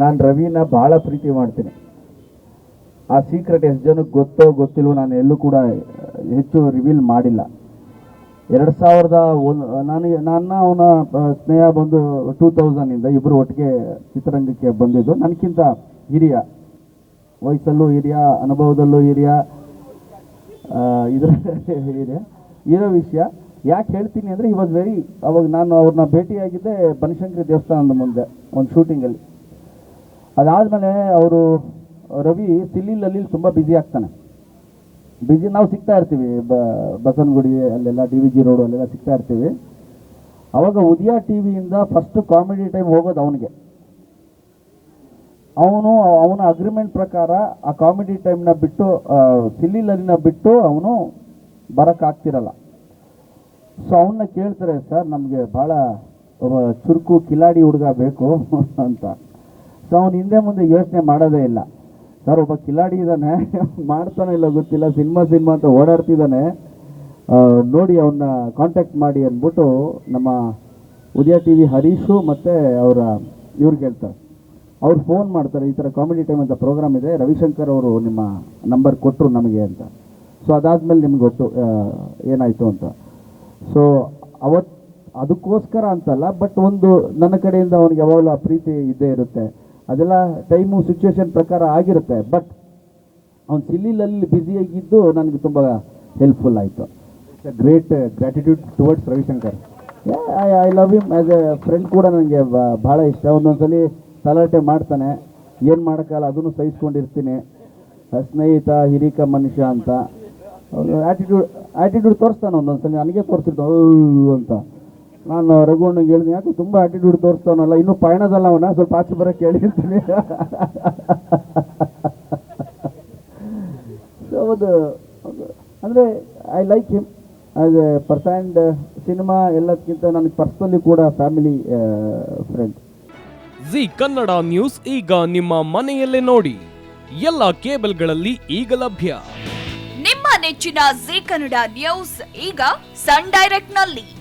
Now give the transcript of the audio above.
ನಾನು ರವಿನ ಭಾಳ ಪ್ರೀತಿ ಮಾಡ್ತೀನಿ. ಆ ಸೀಕ್ರೆಟ್ ಎಷ್ಟು ಜನಕ್ಕೆ ಗೊತ್ತೋ ಗೊತ್ತಿಲ್ವೋ ನಾನು ಎಲ್ಲೂ ಕೂಡ ಹೆಚ್ಚು ರಿವೀಲ್ ಮಾಡಿಲ್ಲ. ಎರಡು ಸಾವಿರದ ಒಂದು ನನಗೆ ನನ್ನ ಅವನ ಸ್ನೇಹ ಬಂದು ಟೂ ತೌಸಂಡಿಂದ ಇಬ್ಬರು ಒಟ್ಟಿಗೆ ಚಿತ್ರರಂಗಕ್ಕೆ ಬಂದಿದ್ದು. ನನಗಿಂತ ಹಿರಿಯ, ವಯಸ್ಸಲ್ಲೂ ಹಿರಿಯ, ಅನುಭವದಲ್ಲೂ ಹಿರಿಯ ಇದರ ಹಿರಿಯ, ಇರೋ ವಿಷಯ. ಯಾಕೆ ಹೇಳ್ತೀನಿ ಅಂದರೆ ಈ ವಾಸ್ ವೆರಿ ಅವಾಗ ನಾನು ಅವ್ರನ್ನ ಭೇಟಿಯಾಗಿದ್ದೆ ಬನಶಂಕರಿ ದೇವಸ್ಥಾನದ ಮುಂದೆ, ಒಂದು ಶೂಟಿಂಗಲ್ಲಿ ಅದಾದಮೇಲೆ ಅವರು ರವಿ ಸಿಲ್ಲಿ ಲಲ್ಲಿ ತುಂಬ ಬ್ಯುಸಿ ಆಗ್ತಾನೆ. ಬ್ಯುಸಿ ನಾವು ಸಿಗ್ತಾ ಇರ್ತೀವಿ. ಬ, ಬಸವನಗುಡಿ ಅಲ್ಲೆಲ್ಲ ಡಿ ವಿ ಜಿ ರೋಡು ಅಲ್ಲೆಲ್ಲ ಸಿಗ್ತಾ ಇರ್ತೀವಿ. ಅವಾಗ ಉದಯ ಟಿ ವಿಯಿಂದ ಫಸ್ಟ್ ಕಾಮಿಡಿ ಟೈಮ್ ಹೋಗೋದು ಅವನಿಗೆ. ಅವನು, ಅವನ ಅಗ್ರಿಮೆಂಟ್ ಪ್ರಕಾರ ಆ ಕಾಮಿಡಿ ಟೈಮ್ನ ಬಿಟ್ಟು ಸಿಲ್ಲಿ ಲಲ್ಲಿನ ಬಿಟ್ಟು ಅವನು ಬರೋಕ್ಕಾಗ್ತಿರಲ್ಲ ಸೊ ಅವನ್ನ ಕೇಳ್ತಾರೆ, ಸರ್, ನಮಗೆ ಭಾಳ ಚುರುಕು ಕಿಲಾಡಿ ಹುಡುಗ ಬೇಕು ಅಂತ. ಸೊ ಅವ್ನು ಹಿಂದೆ ಮುಂದೆ ಯೋಚನೆ ಮಾಡೋದೇ ಇಲ್ಲ. ಸರ್, ಒಬ್ಬ ಕಿಲಾಡಿ ಇದ್ದಾನೆ, ಮಾಡ್ತಾನೆ ಇಲ್ಲ ಗೊತ್ತಿಲ್ಲ, ಸಿನಿಮಾ ಸಿನಿಮಾ ಅಂತ ಓಡಾಡ್ತಿದ್ದಾನೆ. ನೋಡಿ ಅವನ್ನ ಕಾಂಟ್ಯಾಕ್ಟ್ ಮಾಡಿ ಅಂದ್ಬಿಟ್ಟು ನಮ್ಮ ಉದಯ ಟಿ ವಿ ಹರೀಶು ಮತ್ತು ಅವರ, ಇವ್ರು ಹೇಳ್ತಾರೆ ಅವ್ರು ಫೋನ್ ಮಾಡ್ತಾರೆ, ಈ ಥರ ಕಾಮಿಡಿ ಟೈಮ್ ಅಂತ ಪ್ರೋಗ್ರಾಮ್ ಇದೆ, ರವಿಶಂಕರ್ ಅವರು ನಿಮ್ಮ ನಂಬರ್ ಕೊಟ್ಟರು ನಮಗೆ ಅಂತ. ಸೊ ಅದಾದಮೇಲೆ ನಿಮ್ಗೆ ಗೊತ್ತು ಏನಾಯಿತು ಅಂತ. ಸೊ ಅವತ್ತು ಅದಕ್ಕೋಸ್ಕರ ಅಂತಲ್ಲ ಬಟ್ ಒಂದು, ನನ್ನ ಕಡೆಯಿಂದ ಅವ್ನಿಗೆ ಯಾವಾಗಲೂ ಆ ಪ್ರೀತಿ ಇದ್ದೇ ಇರುತ್ತೆ. ಅದೆಲ್ಲ ಟೈಮು ಸಿಚುವೇಶನ್ ಪ್ರಕಾರ ಆಗಿರುತ್ತೆ. ಬಟ್ ಅವ್ನು ಸಿಲ್ಲಿಲಲ್ಲಿ ಬ್ಯುಸಿಯಾಗಿದ್ದು ನನಗೆ ತುಂಬ ಹೆಲ್ಪ್ಫುಲ್ ಆಯಿತು. Great gratitude towards Ravishankar. I love him as a friend ಕೂಡ ನನಗೆ ಭಾಳ ಇಷ್ಟ. ಒಂದೊಂದ್ಸಲಿ ತಲಾಟೆ ಮಾಡ್ತಾನೆ. ಏನು ಮಾಡೋಕ್ಕಲ್ಲ ಅದನ್ನು ಸಹಿಸ್ಕೊಂಡಿರ್ತೀನಿ. ಸ್ನೇಹಿತ ಹಿರಿಕ ಮನುಷ್ಯ ಅಂತ. ಆ್ಯಟಿಟ್ಯೂಡ್ ಆ್ಯಟಿಟ್ಯೂಡ್ ತೋರಿಸ್ತಾನೆ ಒಂದೊಂದ್ಸಲಿ. ನನಗೆ ತೋರಿಸ್ತಿರ್ತಾನೆ "ಓ" ಅಂತ. ನಾನು ರಘುವಣ್ಣಗೆ ಹೇಳಿದೆ ಯಾಕೆ ತುಂಬ ಆಟಿಟ್ಯೂಡ್ ತೋರಿಸ್ತಾವನಲ್ಲ ಇನ್ನೂ ಪಯಣದಲ್ಲ ಅವನ ಸ್ವಲ್ಪ ಆಚೆ ಬರೋಕ್ಕೆ ಕೇಳಿರ್ತೀನಿ. ಸೊ ಅದು ಅಂದರೆ I like him as a ಪರ್ಸ್ಯಾಂಡ್ cinema ಎಲ್ಲದಕ್ಕಿಂತ ನನಗೆ ಪರ್ಸ್ನಲಿ ಕೂಡ family friend Zee Kannada news ಈಗ ನಿಮ್ಮ ಮನೆಯಲ್ಲೇ ನೋಡಿ. ಎಲ್ಲ ಕೇಬಲ್ಗಳಲ್ಲಿ ಈಗ ಲಭ್ಯ. ನಿಮ್ಮ ನೆಚ್ಚಿನ ಜಿ ಕನ್ನಡ ನ್ಯೂಸ್ ಈಗ ಸನ್ ಡೈರೆಕ್ಟ್ನಲ್ಲಿ